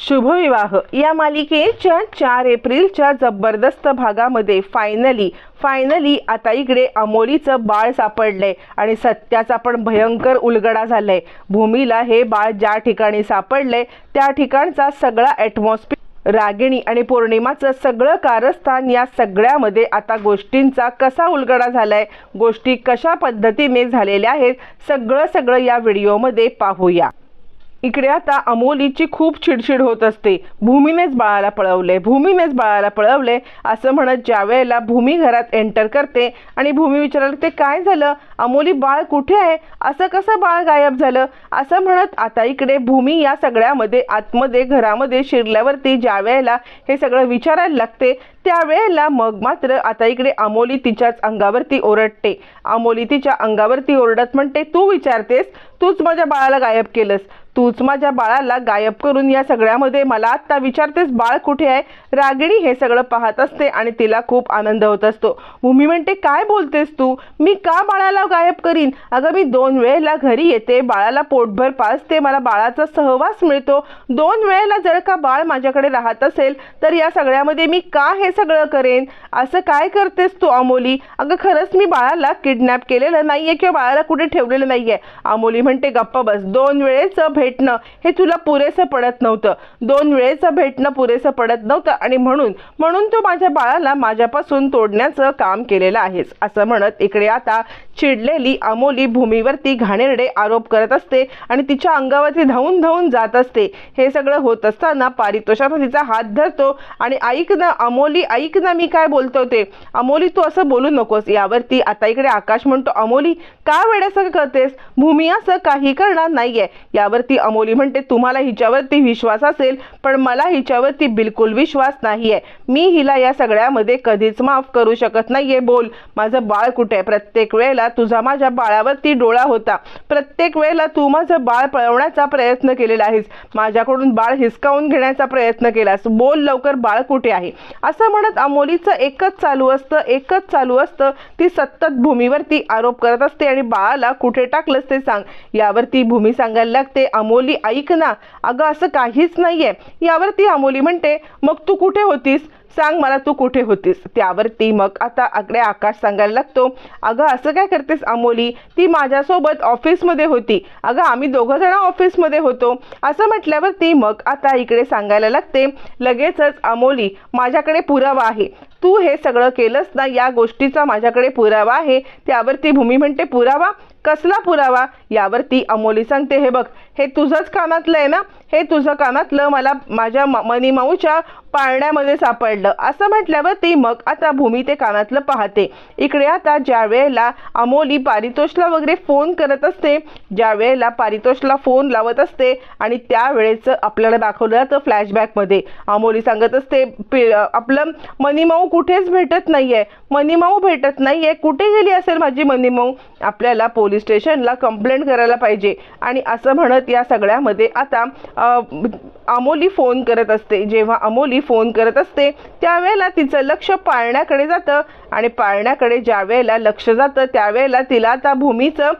शुभविवाह या मालिकेच्या चार एप्रिलच्या जबरदस्त भागामध्ये फायनली फायनली आता इकडे अमोलीचं बाळ सापडलंय आणि सत्याचा पण भयंकर उलगडा झालाय. भूमीला हे बाळ ज्या ठिकाणी सापडलंय त्या ठिकाणचा सगळा ॲटमॉस्फिअर रागिणी आणि पौर्णिमाचं सगळं कारस्थान या सगळ्यामध्ये आता गोष्टींचा कसा उलगडा झालाय गोष्टी कशा पद्धतीने झालेल्या आहेत सगळं सगळं या व्हिडिओमध्ये पाहूया. इकडे आता अमोलीची खूप चिडचिड होत असते. भूमीनेच बाळाला पळवले भूमीनेच बाळाला पळवले असं म्हणत ज्या वेळेला भूमी घरात एंटर करते आणि भूमी विचारायला ते काय झालं? अमोली बाळ कुठे आहे? असं कसं बाळ गायब झालं? असं म्हणत आता इकडे भूमी या सगळ्यामध्ये आतमध्ये घरामध्ये शिरल्यावरती ज्या वेळेला हे सगळं विचारायला लागते त्यावेळेला मग मात्र आता इकडे अमोली तिच्याच अंगावरती ओरडते. अमोली तिच्या अंगावरती ओरडत म्हणते तू विचारतेस? तूच माझ्या बाळाला गायब केलंस. तूच माझ्या बाळाला गायब करून या सगळ्यामध्ये मला आत्ता विचारतेस बाळ कुठे आहे? रागिणी हे सगळं पाहत असते आणि तिला खूप आनंद होत असतो. भूमी म्हणते काय बोलतेस तू? मी का बाळाला गायब करीन? अगं मी दोन वेळेला घरी येते बाळाला पोटभर पाजते मला बाळाचा सहवास मिळतो. दोन वेळेला जर का बाळ माझ्याकडे राहत असेल तर या सगळ्यामध्ये मी का हे सगळं करेन? असं काय करतेस तू अमोली? अगं खरंच मी बाळाला किडनॅप केलेलं नाहीये किंवा बाळाला कुठे ठेवलेलं नाहीये. अमोली म्हणते गप्पा बस. दोन वेळेचं भेट भेटणं हे तुला पुरेसं पडत नव्हतं. दोन वेळेचं भेटणं पुरेसं पडत नव्हतं आणि म्हणून म्हणून तू माझ्या बाळाला माझ्यापासून तोडण्याचं काम केलेलं आहेस असं म्हणत इकडे आता चिडलेली अमोली भूमीवरती घाणेरडे आरोप करत असते आणि तिच्या अंगावरती धावून धावून जात असते. हे सगळं होत असताना पारितोषानं तिचा हात धरतो आणि ऐक ना अमोली ऐक ना मी काय बोलतो ते. अमोली तू असं बोलू नकोस. यावरती आता इकडे आकाश म्हणतो अमोली का वेड्यासारखं करतेस? भूमी असं काही करणार नाहीये. यावरती अमोली म्हणते तुम्हाला हिच्यावरती विश्वास असेल पण मला हिच्यावरती बिलकुल विश्वास नाही आहे मी हिला या सगळ्यामध्ये कधीच माफ करू शकत नाहीये. बोल. माझं बाळ कुठे आहे? प्रत्येक वेळेला तुझा माझ्या बाळावरती डोळा होता. प्रत्येक वेळेला तू माझं बाळ पळवण्याचा प्रयत्न केलेला आहेस. माझ्याकडून बाळ हिसकावून घेण्याचा प्रयत्न केलास. बोल लवकर बाळ कुठे आहे? असं म्हणत अमोलीचं एकच चालू असतं एकच चालू असतं. ती सतत भूमीवरती आरोप करत असते आणि बाळाला कुठे टाकलंस ते सांग. यावरती भूमी सांगायला लागते. अमोली ऐक ना. अगं असं काहीच नाहीये. यावरती अमोली म्हणते मग तू कुठे होतीस? सांग मला तू कुठे होतीस. त्यावरती मग आता आकडे आकाश सांगायला लागतो अगं असं काय करतेस अमोली? ती माझ्यासोबत ऑफिसमध्ये होती. अगं आम्ही दोघं जण ऑफिसमध्ये होतो. असं म्हटल्यावरती मग आता इकडे सांगायला लागते लगेचच अमोली माझ्याकडे पुरावा आहे. तू हे सगळं केलंस ना या गोष्टीचा माझ्याकडे पुरावा आहे. त्यावरती भूमी म्हणते पुरावा? कसला पुरावा? यावरती अमोली सांगते हे बघ हे तुझंच कानातलं आहे ना? हे तुझं कानातलं मला माझ्या मनीमाऊच्या पाळण्यामध्ये सापडलं. असं म्हटल्यावर ती मग आता भूमी ते कानातलं पाहते. इकडे आता ज्या वेळेला अमोली पारितोषला वगैरे फोन करत असते ज्या वेळेला पारितोषला फोन लावत असते आणि त्यावेळेचं आपल्याला दाखवलं जातं फ्लॅशबॅकमध्ये. अमोली सांगत असते "पे- आपलं मनीमाऊ कुठेच भेटत नाही आहे मनीमाऊ भेटत नाही आहे कुठे गेली असेल माझी मनीमाऊ आपल्याला पोलीस स्टेशनला कंप्लेंट करायला पाहिजे. आणि असं म्हणत या सगळ्यामध्ये आता अमोली फोन करत असते. जेव्हा अमोली फोन करत असते त्यावेळेला तिचं लक्ष पाळण्याकडे जातं. आणि पाळण्याकडे ज्या वेळेला लक्ष जातं त्यावेळेला तिला आता भूमीचं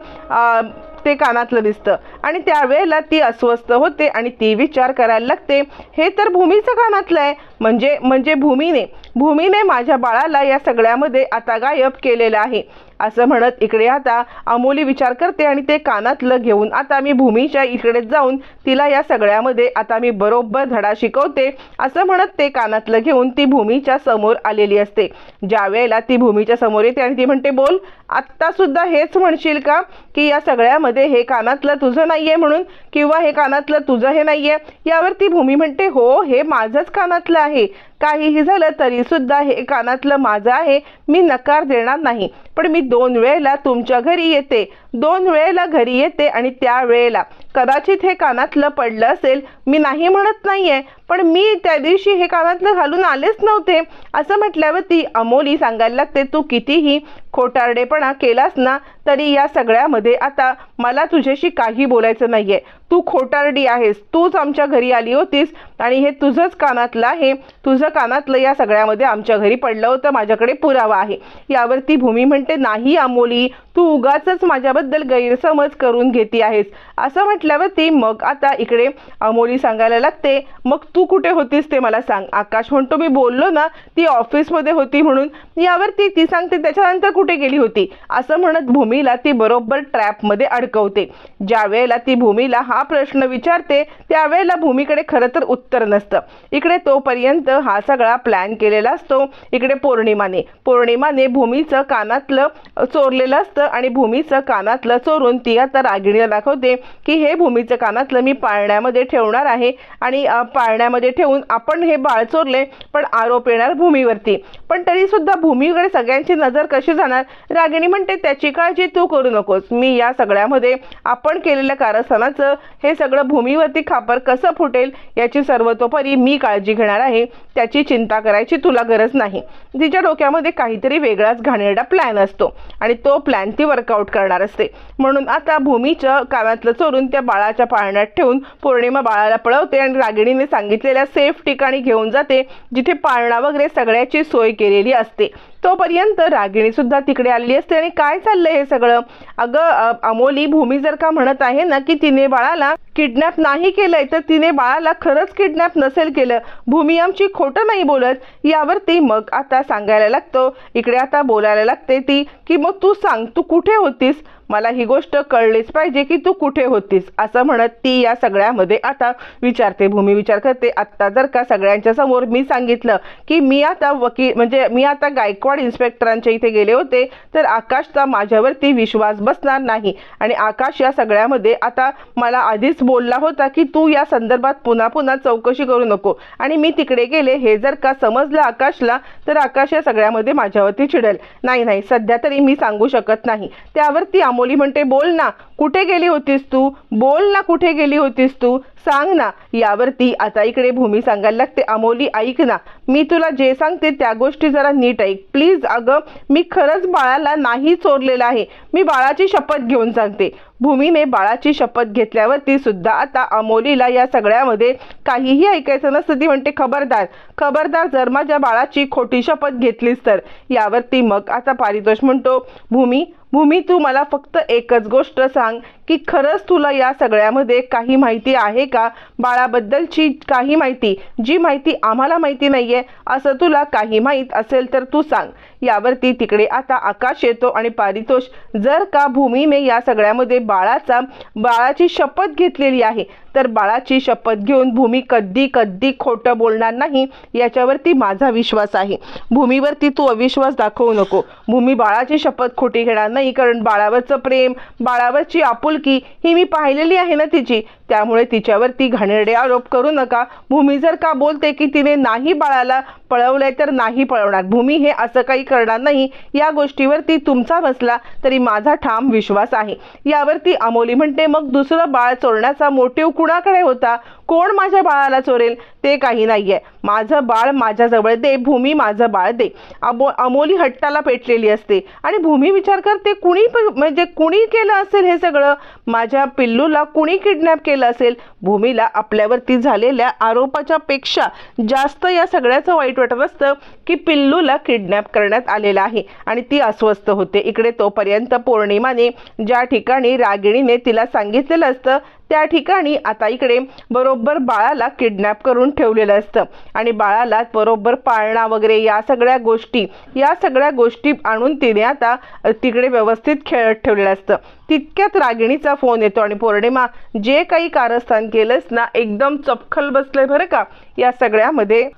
ते कानातलं दिसतं. आणि त्यावेळेला ती अस्वस्थ होते आणि ती विचार करायला लागते हे तर भूमीचं कानातलं आहे. म्हणजे म्हणजे भूमीने भूमीने माझ्या बाळाला या सगळ्यामध्ये आता गायब केलेलं आहे. असं म्हणत इकडे आता अमोली विचार करते आणि ते कानातलं घेऊन आता मी भूमीच्या इकडे जाऊन तिला या सगळ्यामध्ये आता मी बरोबर धडा शिकवते असं म्हणत ते कानातलं घेऊन ती भूमीच्या समोर आलेली असते. ज्या वेळेला ती भूमीच्या समोर येते आणि ती म्हणते बोल आत्ता सुद्धा हेच म्हणशील का की या सगळ्यामध्ये हे कानातलं तुझं नाहीये म्हणून किंवा हे कानातलं तुझं हे नाहीये? यावर ती भूमी म्हणते हो हे माझंच कानातलं आहे. काहीही झालं तरी सुद्धा हे कानातलं माझं आहे. मी नकार देणार नाही. पण मी दोन वेळेला तुमच्या घरी येते. दोन वेळेला घरी येते आणि त्या वेळेला कदाचित हे कानातलं पडलं असेल. मी नाही म्हणत नाहीये पण मी त्या दिवशी हे कानातलं घालून आलेच नव्हते. असं म्हटल्यावर ती अमोली सांगायला लागते तू कितीही खोटारडेपणा केलास ना तरी या सगळ्यामध्ये आता मला तुझ्याशी काही बोलायचं नाहीये. तू खोटारडी आहेस तूच आमच्या घरी आली होतीस आणि हे तुझंच कानातलं आहे. तुझं कानातलं या सगळ्यामध्ये आमच्या घरी पडलं होतं माझ्याकडे पुरावा आहे. यावरती भूमी म्हणते नाही अमोली तू उगाच माझ्या माझ्याबद्दल गैरसमज करून घेते आहेस. असं म्हटल्यावरती मग आता इकडे अमोली सांगायला लागते मग तू कुठे होतीस ते मला सांग. आकाश म्हणतो मी बोललो ना ती ऑफिसमध्ये होती म्हणून. यावरती ती सांगते त्याच्यानंतर कुठे गेली होती? असं म्हणत भूमीला ती बरोबर ट्रॅपमध्ये अडकवते. ज्या वेळेला ती भूमीला हा प्रश्न विचारते त्यावेळेला भूमीकडे खरं तर उत्तर नसतं. इकडे तोपर्यंत हा सगळा प्लॅन केलेला असतो. इकडे पौर्णिमाने. पौर्णिमाने भूमीचं कानातलं चोरलेलं असतं आणि भूमीचं कानातलं चोरून ती आता रागिणीला दाखवते की हे भूमीचं कानातलं मी पाळण्यामध्ये ठेवणार आहे आणि पाळण्यामध्ये ठेवून आपण हे बाळ चोरले पण आरोप येणार भूमीवरती. पण तरी सुद्धा भूमीकडे सगळ्यांची नजर कशी जाणार? रागिणी म्हणते त्याची काळजी तू करू नकोस. मी या सगळ्यामध्ये आपण केलेल्या कारस्थानाचं हे सगळं भूमीवरती खापर कसं फुटेल याची सर्वतोपरी मी काळजी घेणार आहे. त्याची चिंता करायची तुला गरज नाही. तिच्या डोक्यामध्ये काहीतरी वेगळाच घाणेरडा प्लॅन असतो आणि तो प्लॅन ती वर्कआउट करणार असते. म्हणून आता भूमीच्या कानातलं चोरून त्या बाळाच्या पाळण्यात ठेवून पौर्णिमा बाळाला पळवते आणि रागिणीने सांगितलेल्या सेफ ठिकाणी घेऊन जाते जिथे पाळणा वगैरे सगळ्याची सोय केलेली असते. तोपर्यंत रागिणी सुद्धा तिकडे आलेली असते. आणि काय चाललंय हे सगळं? अगं अमोली भूमी जर का म्हणत आहे ना की तिने बाळाला किडनॅप नाही केलंय तर तिने बाळाला खरंच किडनॅप नसेल केलं. भूमी आमची खोटं नाही बोलत. यावरती मग आता सांगायला लागतो. इकडे आता बोलायला लागते ती की मग तू सांग तू कुठे होतीस? मला ही गोष्ट कळलीच पाहिजे की तू कुठे होतीस? असं म्हणत ती या सगळ्यामध्ये आता विचारते. भूमी विचार करते आत्ता जर का सगळ्यांच्या समोर मी सांगितलं की मी आता वकील म्हणजे मी आता गायकवाड इन्स्पेक्टरांच्या इथे गेले होते तर आकाशचा माझ्यावरती विश्वास बसणार नाही. आणि आकाश या सगळ्यामध्ये आता मला आधीच बोलला होता की तू या संदर्भात पुन्हा पुन्हा चौकशी करू नको. आणि मी तिकडे गेले हे जर का समजलं आकाशला तर आकाश या सगळ्यामध्ये माझ्यावरती चिडेल. नाही नाही सध्या तरी मी सांगू शकत नाही. त्यावरती अमोली म्हणते बोल ना. कुठे गेली होतीस तू? बोल ना कुठे गेली होतीस तू? सांग ना. यावरती आता इकडे भूमी सांगायला लागते. अमोली ऐक ना. मी तुला जे सांगते त्या गोष्टी जरा नीट ऐक. प्लीज अगं मी खरंच बाळाला नाही चोरलेलं आहे. मी बाळाची शपथ घेऊन सांगते. भूमीने बाळाची शपथ घेतल्यावरती सुद्धा आता अमोलीला या सगळ्यामध्ये काहीही ऐकायचं नसतं. ती म्हणते खबरदार खबरदार जर माझ्या बाळाची खोटी शपथ घेतलीस तर. यावरती मग आता पारितोष म्हणतो भूमी भूमी तू मला फक्त एकच गोष्ट सांग की खरंच तुला या सगळ्यामध्ये काही माहिती आहे का? बाळाबद्दलची काही माहिती जी माहिती आम्हाला माहिती नाहीये असं तुला काही माहीत असेल तर तू सांग. यावरती तिकडे आता आकाश येतो आणि पारितोष जर का भूमीने या सगळ्यामध्ये बाळाचा बाळाची शपथ घेतलेली आहे तर बाळाची शपथ घेऊन भूमी कधी कधी खोटं बोलणार नाही याच्यावरती माझा विश्वास आहे. भूमीवरती तू अविश्वास दाखवू नको. भूमी बाळाची शपथ खोटी घेणार नाही कारण बाळावरचं प्रेम बाळावरची आपुलकी ही मी पाहिलेली आहे ना तिची. त्यामुळे तिच्यावरती घाणेरडे आरोप करू नका. भूमी जर का बोलते की तिने नाही बाळाला पळवलंय तर नाही पळवणार. भूमी हे असं काही करणार नाही. या गोष्टीवरती तुमचा बसला तरी माझा ठाम विश्वास आहे. यावरती अमोली म्हणते मग दुसरं बाळ चोरण्याचा मोटिव कुणाकडे होता? कोण माझ्या बाळाला चोरेल? ते काही नाही आहे माझं बाळ माझ्याजवळ दे भूमी माझं बाळ दे. अबो अमोली हट्टाला पेटलेली असते. आणि भूमी विचार करते कुणी म्हणजे कुणी केलं असेल हे सगळं? माझ्या पिल्लूला कुणी किडनॅप केलं असेल? भूमीला आपल्यावरती झालेल्या आरोपाच्या पेक्षा जास्त या सगळ्याचं वाईट वाटत असतं. की पिल्लूला किडनॅप करण्यात आलेलं आहे आणि ती अस्वस्थ होते. इकडे तोपर्यंत पौर्णिमाने ज्या ठिकाणी रागिणीने तिला सांगितलेलं असतं त्या ठिकाणी आता इकडे बरोबर बाळाला किडनॅप करून ठेवलेलं असतं. आणि बाळाला बरोबर पाळणा वगैरे या सगळ्या गोष्टी या सगळ्या गोष्टी आणून तिने आता तिकडे व्यवस्थित खेळत ठेवलेलं असतं. तितक्यात रागिणीचा फोन येतो आणि पौर्णिमा जे काही कारस्थान केलंस ना एकदम चपखल बसलंय बरं का? या सगळ्यामध्ये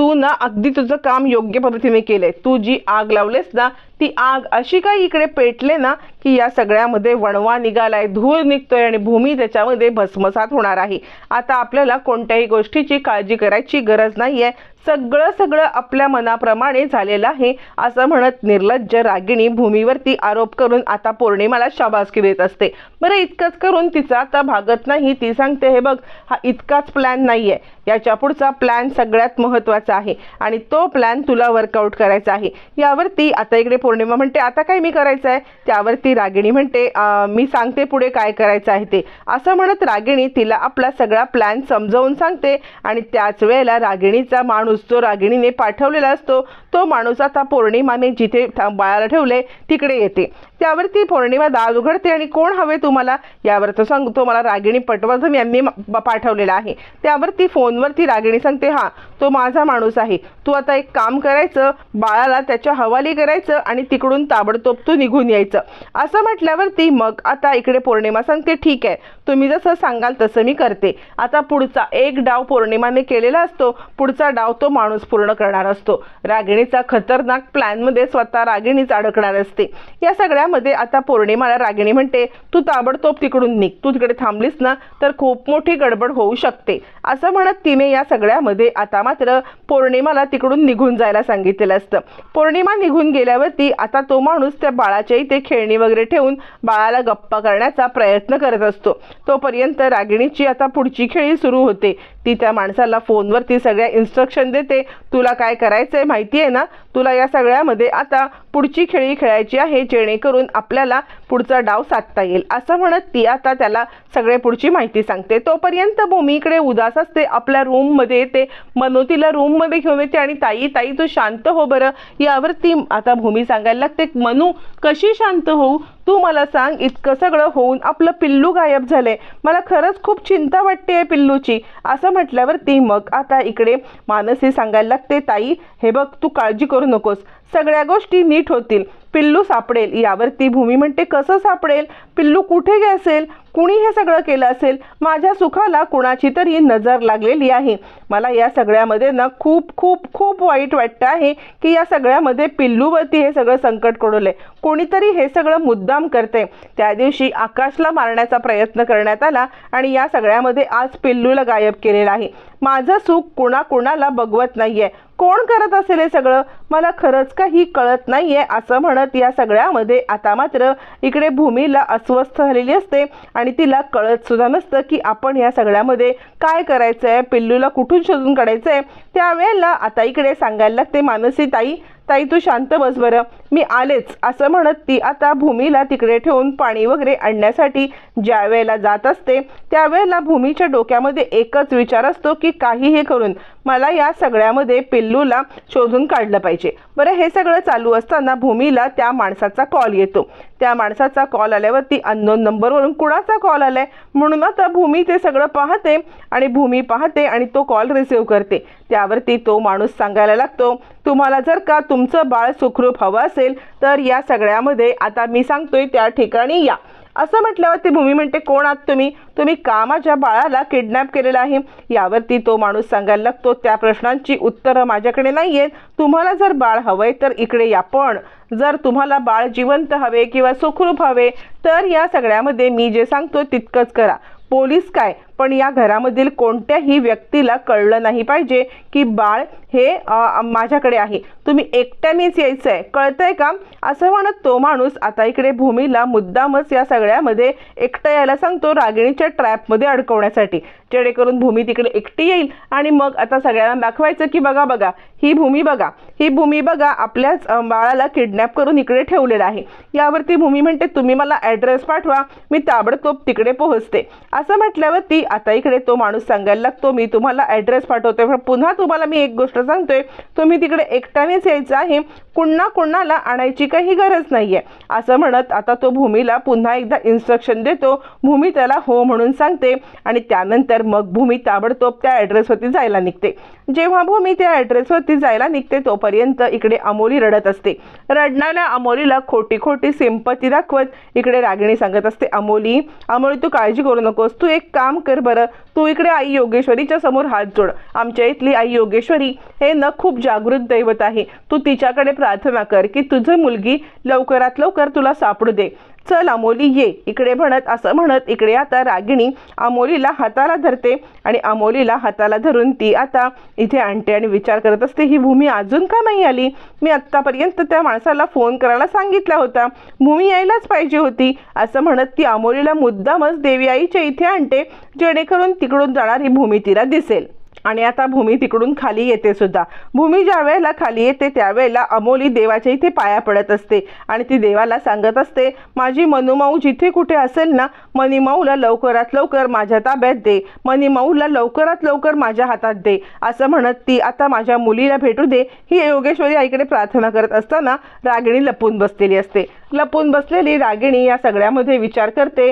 तू ना अगदी तुझं काम योग्य पद्धतीने केलंय. तू जी आग लावलेस ना ती आग अशी काही इकडे पेटले ना की या सगळ्यामध्ये वणवा निघालाय धूळ निघतोय आणि भूमी त्याच्यामध्ये भस्मसात होणार आहे. आता आपल्याला कोणत्याही गोष्टीची काळजी करायची गरज नाही आहे सगळं सगळं आपल्या मनाप्रमाणे झालेलं आहे असं म्हणत निर्लज्ज रागिणी भूमीवरती आरोप करून आता पौर्णिमाला शाबासकी देत असते. बरं इतकंच करून तिचा आता भागत नाही. ती सांगते हे बघ हा इतकाच प्लॅन नाहीये. याच्या पुढचा प्लॅन सगळ्यात महत्त्वाचा आहे आणि तो प्लॅन तुला वर्कआउट करायचा आहे. यावरती आता इकडे पौर्णिमा म्हणते आता काय मी करायचं आहे? त्यावरती रागिणी म्हणते मी सांगते पुढे काय करायचं आहे ते. असं म्हणत रागिणी तिला आपला सगळा प्लॅन समजावून सांगते आणि त्याच वेळेला रागिणीचा माणूस जो रागिणीने पाठवलेला असतो तो माणूस आता पौर्णिमाने जिथे बाळाला ठेवले तिकडे येते. त्यावरती पौर्णिमा दार उघडते आणि कोण हवे तुम्हाला? यावर तो सांगतो मला रागिणी पटवर्धन यांनी पाठवलेला आहे. त्यावरती फोनवरती रागिणी सांगते हा तो माझा माणूस आहे. तू आता एक काम करायचं बाळाला त्याच्या हवाली करायचं आणि तिकडून ताबडतोब तू निघून यायचं. असं म्हटल्यावरती मग आता इकडे पौर्णिमा सांगते ठीक आहे तुम्ही जसं सांगाल तसं मी करते. आता पुढचा एक डाव पौर्णिमाने केलेला असतो पुढचा डाव तो माणूस पूर्ण करणार असतो. रागिणीचा खतरनाक प्लॅनमध्ये स्वतः रागिणीच अडकणार असते. या सगळ्या त्यामध्ये आता पौर्णिमाला रागिणी म्हणते तू ताबडतोब तिकडून निघ. तू तिकडे थांबलीस ना तर खूप मोठी गडबड होऊ शकते. असं म्हणत तिने या सगळ्यामध्ये आता मात्र पौर्णिमाला तिकडून निघून जायला सांगितलेलं असतं. पौर्णिमा निघून गेल्यावरती आता तो माणूस त्या बाळाच्या इथे खेळणी वगैरे ठेवून बाळाला गप्पा करण्याचा प्रयत्न करत असतो. तोपर्यंत रागिणीची आता पुढची खेळी सुरू होते. ती त्या माणसाला फोनवरती सगळ्या इन्स्ट्रक्शन देते. तुला काय करायचं आहे माहिती आहे ना? तुला या सगळ्यामध्ये आता पुढची खेळी खेळायची आहे जेणेकरून आपल्याला पुढचा डाव साधता येईल. असं म्हणत ती आता त्याला सगळे पुढची माहिती सांगते. तोपर्यंत भूमी इकडे उदास असते. आपल्या रूममध्ये येते. मनू तिला रूममध्ये घेऊन येते आणि ताई ताई तू शांत हो बरं. यावरती आता भूमी सांगायला लागते मनू कशी शांत होऊ? तू मला सांग इतकं सगळं होऊन आपलं पिल्लू गायब झालंय. मला खरंच खूप चिंता वाटते पिल्लूची. असं म्हटल्यावरती मग आता इकडे मानसी सांगायला लागते ताई हे बघ तू काळजी करू नकोस. सगळ्या गोष्टी नीट होतील. पिल्लू सापडेल. यावरती भूमी म्हणते कसं सापडेल? पिल्लू कुठे असेल कुणी हे सगळं केलं असेल? माझ्या सुखाला कुणाची तरी नजर लागलेली आहे. मला या सगळ्यामध्ये ना खूप खूप खूप वाईट वाटतं आहे की या सगळ्यामध्ये पिल्लूवरती हे सगळं संकट कोडवलंय. कोणीतरी हे सगळं मुद्दाम करते त्या दिवशी आकाशला मारण्याचा प्रयत्न करण्यात आला आणि या सगळ्यामध्ये आज पिल्लूला गायब केलेलं आहे. माझं सुख कुणा कुणाला बघवत नाहीये. कोण करत असेल हे सगळं? मला खरंच काही कळत नाही आहे असं म्हणत या सगळ्यामध्ये आता मात्र इकडे भूमीला अस्वस्थ झालेली असते आणि तिला कळत सुद्धा नसतं की आपण या सगळ्यामध्ये काय करायचं आहे पिल्लूला कुठून शोधून काढायचं आहे त्यावेळेला आता इकडे सांगायला लागते मानसी ताई ताई तू शांत बस बरं. मी आलेच. असं म्हणत ती आता भूमीला तिकडे ठेवून पाणी वगैरे आणण्यासाठी ज्या वेळेला जात असते त्यावेळेला भूमीच्या डोक्यामध्ये एकच विचार असतो की काही हे करून मला या सगळ्यामध्ये पिल्लूला शोधून काढलं पाहिजे. बरं हे सगळं चालू असताना भूमीला त्या माणसाचा कॉल येतो. त्या माणसाचा कॉल आल्यावरती अननोन नंबरवरून कुणाचा कॉल आलाय? म्हणून आता भूमी ते सगळं पाहते आणि भूमी पाहते आणि तो कॉल रिसिव्ह करते. त्यावरती तो माणूस सांगायला लागतो तुम्हाला जर का तुमचं बाळ सुखरूप हवं असेल तर या सगळ्यामध्ये आता मी सांगतोय त्या ठिकाणी या. असं म्हटल्यावरती भूमी म्हणते कोण आहात तुम्ही? तुम्ही का माझ्या बाळाला किडनॅप केलेलं आहे? यावरती तो माणूस सांगायला लागतो त्या प्रश्नांची उत्तरं माझ्याकडे नाही आहेत तुम्हाला जर बाळ हवंय तर इकडे या पण. जर तुम्हाला बाळ जिवंत हवे किंवा सुखरूप हवे तर या सगळ्यामध्ये मी जे सांगतो तितकंच करा. पोलीस काय? पण या घरामधील कोणत्याही व्यक्तीला कळलं नाही पाहिजे की बाळ हे माझ्याकडे आहे. तुम्ही एकट्यानेच यायचं आहे कळतंय का? असं म्हणत तो माणूस आता इकडे भूमीला मुद्दामच या सगळ्यामध्ये एकटं यायला सांगतो रागिणीच्या ट्रॅपमध्ये अडकवण्यासाठी. जेणेकरून भूमी तिकडे एकटी येईल आणि मग आता सगळ्यांना दाखवायचं की बघा बघा ही भूमी बघा. ही भूमी बघा आपल्याच बाळाला किडनॅप करून इकडे ठेवलेलं आहे. यावरती भूमी म्हणते तुम्ही मला ॲड्रेस पाठवा. मी ताबडतोब तिकडे पोहोचते. असं म्हटल्यावरती आता इकडे तो माणूस सांगायला लागतो मी तुम्हाला ॲड्रेस पाठवतोय. पण पुन्हा तुम्हाला मी एक गोष्ट सांगतोय तुम्ही तिकडे एकट्यानेच यायचं आहे कुणा कुणाला आणायची काही गरज नाही आहे असं म्हणत आता तो भूमीला पुन्हा एकदा इन्स्ट्रक्शन देतो भूमी त्याला हो म्हणून सांगते आणि त्यानंतर मग भूमी ताबडतोब त्या ॲड्रेसवरती जायला निघते. जेव्हा भूमी त्या ॲड्रेसवरती जायला निघते तोपर्यंत इकडे अमोली रडत असते. रडणाऱ्या अमोलीला खोटी खोटी सिंपती दाखवत इकडे रागिणी सांगत असते अमोली अमोली तू काळजी करू नकोस तू एक काम कर बरं. तू इकडे आई योगेश्वरीच्या समोर हात जोड. आमच्या इथली आई योगेश्वरी हे न खूप जागृत दैवत आहे. तू तिच्याकडे प्रार्थना कर की तुझं मुलगी लवकरात लवकर तुला सापडू दे. चल अमोली ये इकडे म्हणत असं म्हणत इकडे आता रागिणी अमोलीला हाताला धरते आणि अमोलीला हाताला धरून ती आता इथे आणते आणि विचार करत असते ही भूमी अजून का नाही आली? मी आत्तापर्यंत त्या माणसाला फोन करायला सांगितला होता. भूमी यायलाच पाहिजे होती. असं म्हणत ती अमोलीला मुद्दामच देवी आईच्या इथे आणते जेणेकरून तिकडून जाणारी भूमी तिला दिसेल. आणि आता भूमी तिकडून खाली येते सुद्धा. भूमी ज्या वेळेला खाली येते त्यावेळेला अमोली देवाच्या इथे पाया पडत असते. आणि ती देवाला सांगत असते माझी मनुमाऊ जिथे कुठे असेल ना मनीमाऊला लवकरात लवकर माझ्या ताब्यात दे. मनीमाऊला लवकरात लवकर माझ्या हातात दे. असं म्हणत ती आता माझ्या मुलीला भेटू दे. ही योगेश्वरी आईकडे प्रार्थना करत असताना रागिणी लपून बसलेली असते. लपून बसलेली रागिणी या सगळ्यामध्ये विचार करते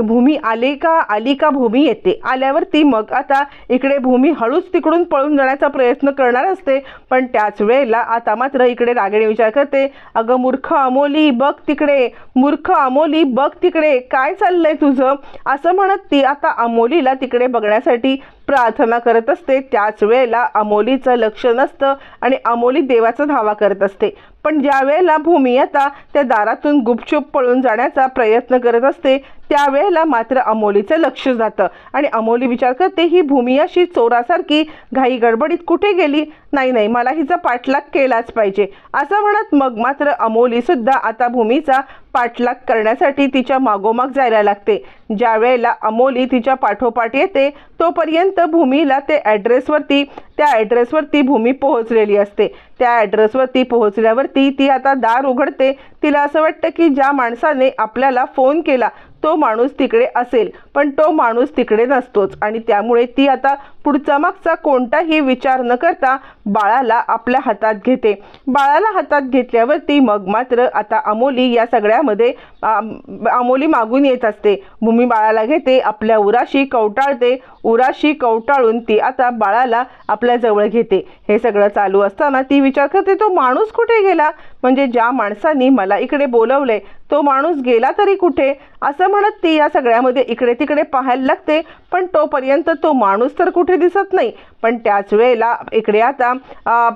भूमी आली का? आली का भूमी येते? आल्यावरती मग आता इकडे भूमी हळूच तिकडून पळून जाण्याचा प्रयत्न करणार असते पण त्याच वेळेला आता मात्र इकडे रागिणी विचार करते अगं मूर्ख अमोली बघ तिकडे मूर्ख अमोली बघ तिकडे काय चाललंय तुझं? असं म्हणत ती आता अमोलीला तिकडे बघण्यासाठी प्रार्थना करत असते. त्याच वेळेला अमोलीचं लक्ष नसतं आणि अमोली देवाचा धावा करत असते. पण ज्या वेळेला भूमी आता त्या दारातून गुपचूप पळून जाण्याचा प्रयत्न करत असते त्यावेळेला मात्र अमोलीचं लक्ष जातं. आणि अमोली विचार करते ही भूमी अशी चोरासारखी घाई गडबडीत कुठे गेली? नाही नाही मला हिचा पाठलाग केलाच पाहिजे. असं म्हणत मग मात्र अमोली सुद्धा आता भूमीचा पाठलाग करण्यासाठी तिच्या मागोमाग जायला लागते. ज्या वेळेला अमोली तिच्या पाठोपाठ येते तोपर्यंत भूमीला ते ॲड्रेसवरती त्या ॲड्रेसवरती भूमी पोहोचलेली असते. त्या ॲड्रेसवरती पोहोचल्यावरती ती आता दार उघडते. तिला असं वाटतं की ज्या माणसाने आपल्याला फोन केला तो माणूस तिकडे असेल पण तो माणूस तिकडे नसतोच. आणि त्यामुळे ती आता पुढचा मागचा कोणताही विचार न करता बाळाला आपल्या हातात घेते. बाळाला हातात घेतल्यावरती मग मात्र आता अमोली या सगळ्यामध्ये अमोली मागून येत असते. भूमी बाळाला घेते आपल्या उराशी कवटाळते. उराशी कवटाळून ती आता बाळाला आपल्या जवळ घेते. हे सगळं चालू असताना ती विचार करते तो माणूस कुठे गेला? म्हणजे ज्या माणसानी मला इकडे बोलवले तो माणूस गेला तरी कुठे? असं म्हणत ती या सगळ्यामध्ये इकडे तिकडे पाहायला लागते पण तोपर्यंत तो माणूस तर कुठे दिसत नाही. पण त्याच वेळेला इकडे आता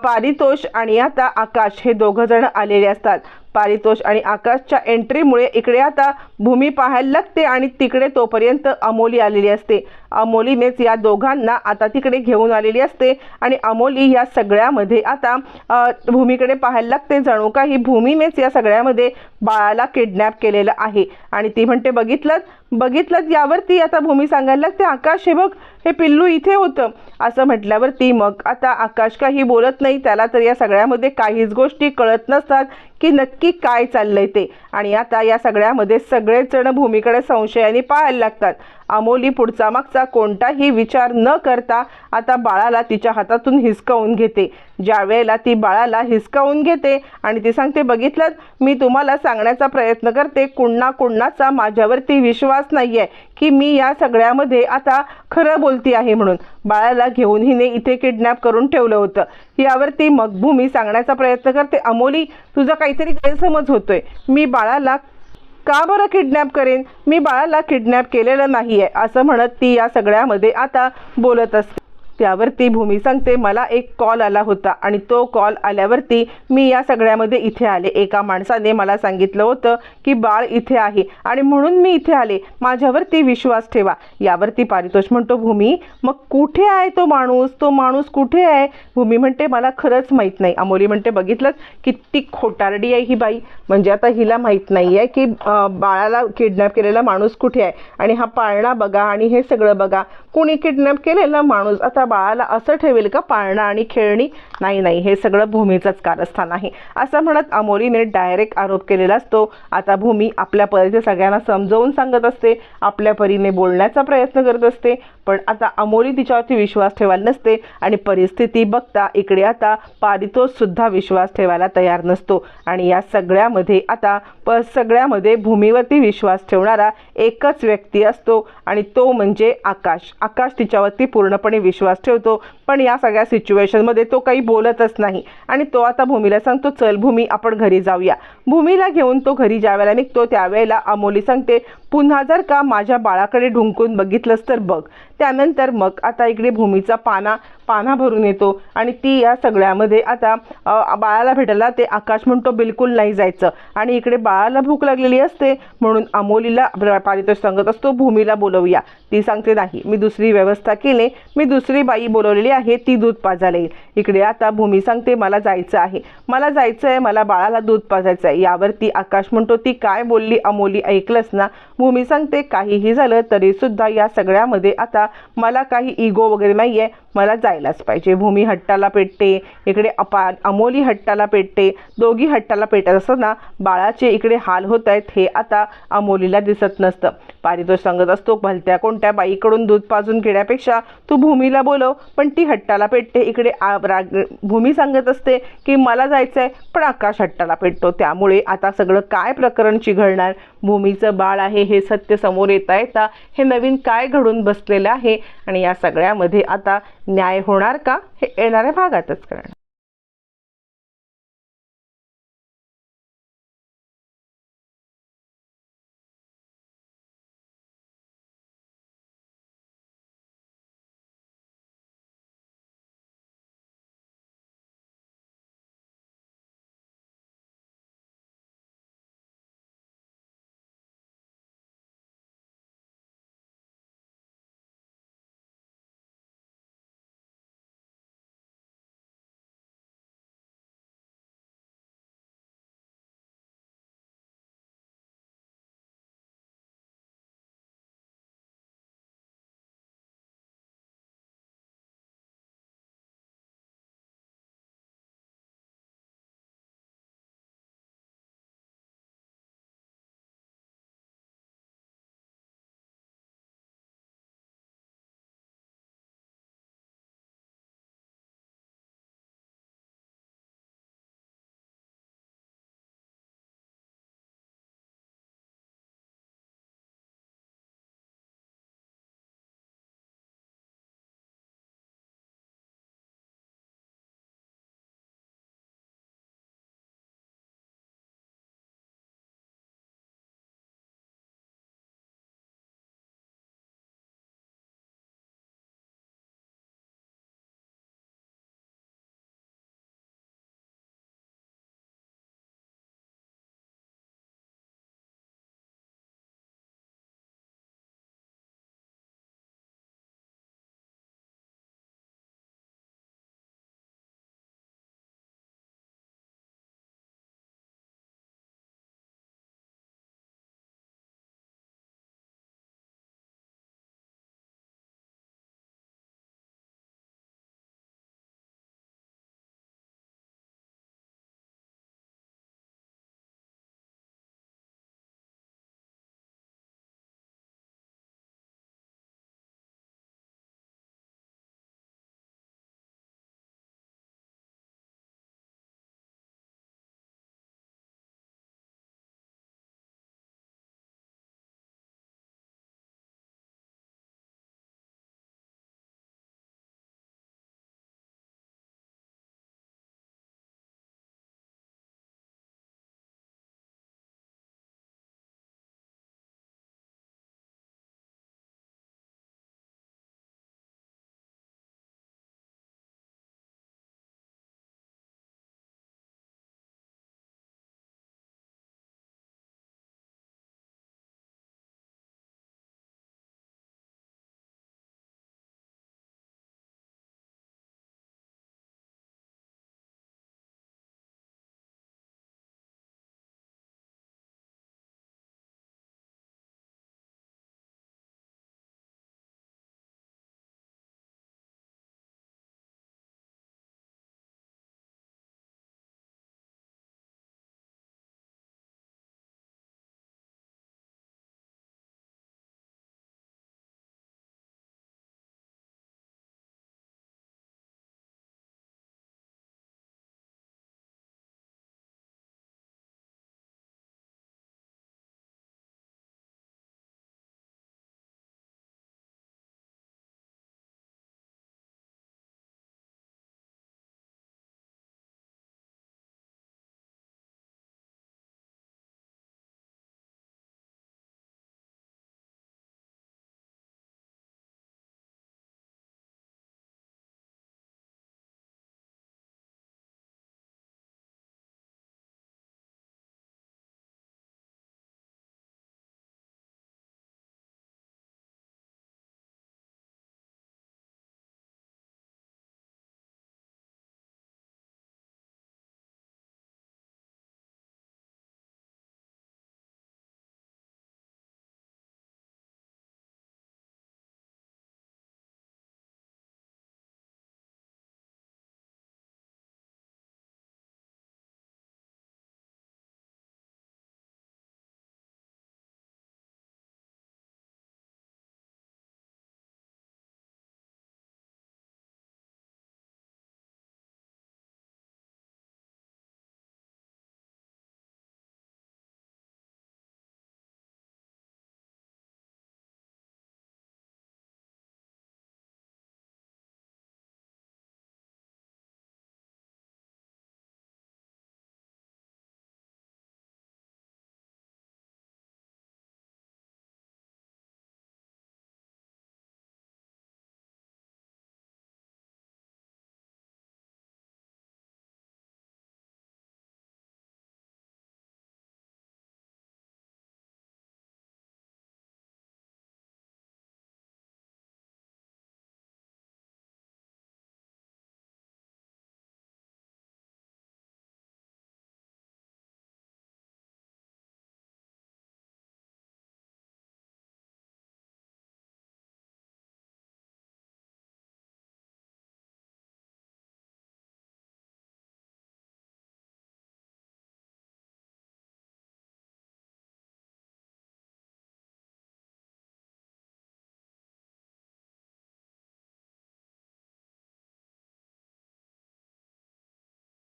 पारितोष आणि आता आकाश हे दोघं जण आलेले असतात. पारितोष आणि आकाशच्या एंट्रीमुळे इकडे आता भूमी पाहायला लागते आणि तिकडे तोपर्यंत अमोली आलेली असते. अमोलीनेच या दोघांना आता तिकडे घेऊन आलेली असते आणि अमोली या सगळ्यामध्ये आता भूमीकडे पाहायला लागते. जणू काही भूमीनेच या सगळ्यामध्ये बाळाला किडनॅप केलेलं आहे. आणि ती म्हणते बघितलं बघितलं यावरती आता भूमी सांगायला लागते आकाश हे बघ हे पिल्लू इथे होतं. असं म्हटल्यावरती मग आता आकाश काही बोलत नाही त्याला तर या सगळ्यामध्ये काहीच गोष्टी कळत नसतात की नक्की काय चाललंय ते. आणि आता या सगळ्यामध्ये सगळेच जण भूमीकडे संशयाने पाहायला लागतात. अमोली पुढचा मागचा कोणताही विचार न करता आता बाळाला तिच्या हातातून हिसकावून घेते. ज्या वेळेला ती बाळाला हिसकावून घेते आणि ती सांगते बघितलं मी तुम्हाला सांगण्याचा प्रयत्न करते. कुणा कुणाचा माझ्यावरती विश्वास नाही आहे की मी या सगळ्यामध्ये आता खरं बोलती आहे म्हणून. बाळाला घेऊन हिने इथे किडनॅप करून ठेवलं होतं. यावरती मग भूमी सांगण्याचा प्रयत्न करते अमोली तुझा काहीतरी गैरसमज होतोय. मी बाळाला का बरं किडनॅप करेन? मी बाळाला किडनॅप केलेलं नाही आहे असं म्हणत ती या सगळ्यामध्ये आता बोलत असते. त्यावरती भूमी सांगते मला एक कॉल आला होता आणि तो कॉल आल्यावरती मी या सगळ्यामध्ये इथे आले. एका माणसाने मला सांगितलं होतं की बाळ इथे आहे आणि म्हणून मी इथे आले. माझ्यावरती विश्वास ठेवा. यावरती पारितोष म्हणतो भूमी मग कुठे आहे तो माणूस? तो माणूस कुठे आहे? भूमी म्हणते मला खरंच माहीत नाही. अमोली म्हणते बघितलंच किती खोटारडी आहे ही बाई. म्हणजे आता हिला माहीत नाही आहे की बाळाला किडनॅप केलेला माणूस कुठे आहे? आणि हा पाळणा बघा आणि हे सगळं बघा. कुणी किडनॅप केलेला माणूस आता बाळाला असं ठेवेल का? पाळणा आणि खेळणी? नाही नाही. हे सगळं भूमीचंच कारस्थान आहे. असं म्हणत अमोलीने डायरेक्ट आरोप केलेला असतो. आता भूमी आपल्या परीने सगळ्यांना समजावून सांगत असते. आपल्या परीने बोलण्याचा प्रयत्न करत असते. पण आता अमोली तिच्यावरती विश्वास ठेवायला नसते. आणि परिस्थिती बघता इकडे आता पारितोष सुद्धा विश्वास ठेवायला तयार नसतो. आणि या यामध्ये आता प सगळ्यामध्ये भूमीवरती विश्वास ठेवणारा एकच व्यक्ती असतो आणि तो म्हणजे आकाश. आकाश तिच्यावरती पूर्णपणे विश्वास ठेवतो पण या सगळ्या सिच्युएशनमध्ये तो काही बोलतच नाही. आणि तो आता भूमीला सांगतो चल भूमी आपण घरी जाऊया. भूमीला घेऊन तो घरी ज्या वेळेला निघतो त्यावेळेला अमोली सांगते पुन्हा जर का माझ्या बाळाकडे ढुंकून बघितलंस तर बघ. त्यानंतर मग आता इकडे भूमीचा पाना पाना भरून येतो. आणि ती या सगळ्यामध्ये आता बाळाला भेटायला ते आकाश म्हणतो बिलकुल नाही जायचं. आणि इकडे बाळाला भूक लागलेली असते म्हणून अमोलीला पारितोष सांगत असतो भूमीला बोलवूया. ती सांगते नाही मी दुसरी व्यवस्था केली. मी दुसरी बाई बोलवलेली आहे ती दूध पाजायला येईल. इकडे आता भूमी सांगते मला जायचं आहे. मला जायचं आहे मला बाळाला दूध पाजायचं आहे. यावरती आकाश म्हणतो ती काय बोलली? अमोली ऐकलंच ना. भूमी सांगते काहीही झालं तरीसुद्धा या सगळ्यामध्ये आता मला काही इगो वगैरे नाही आहे मला जायलाच पाहिजे. भूमी हट्टाला पेटते इकडे अपा अमोली हट्टाला पेटते दोघी हट्टाला पेटत असताना बाळाचे इकडे हाल होत आहेत हे आता अमोलीला दिसत नसतं. पारितोष सांगत असतो भलत्या कोणत्या बाईकडून दूध पाजून घेण्यापेक्षा तू भूमीला बोलव पण ती हट्टाला पेटते इकडे आ- राग भूमी सांगत असते की मला जायचं आहे पण आकाश हट्टाला पेटतो. त्यामुळे आता सगळं काय प्रकरण चिघळणार? भूमीचं बाळ आहे हे सत्य समोर येता येता हे नवीन काय घडून बसलेलं आहे? आणि या सगळ्यामध्ये आता न्याय होणार का हे येणाऱ्या भागातच करणार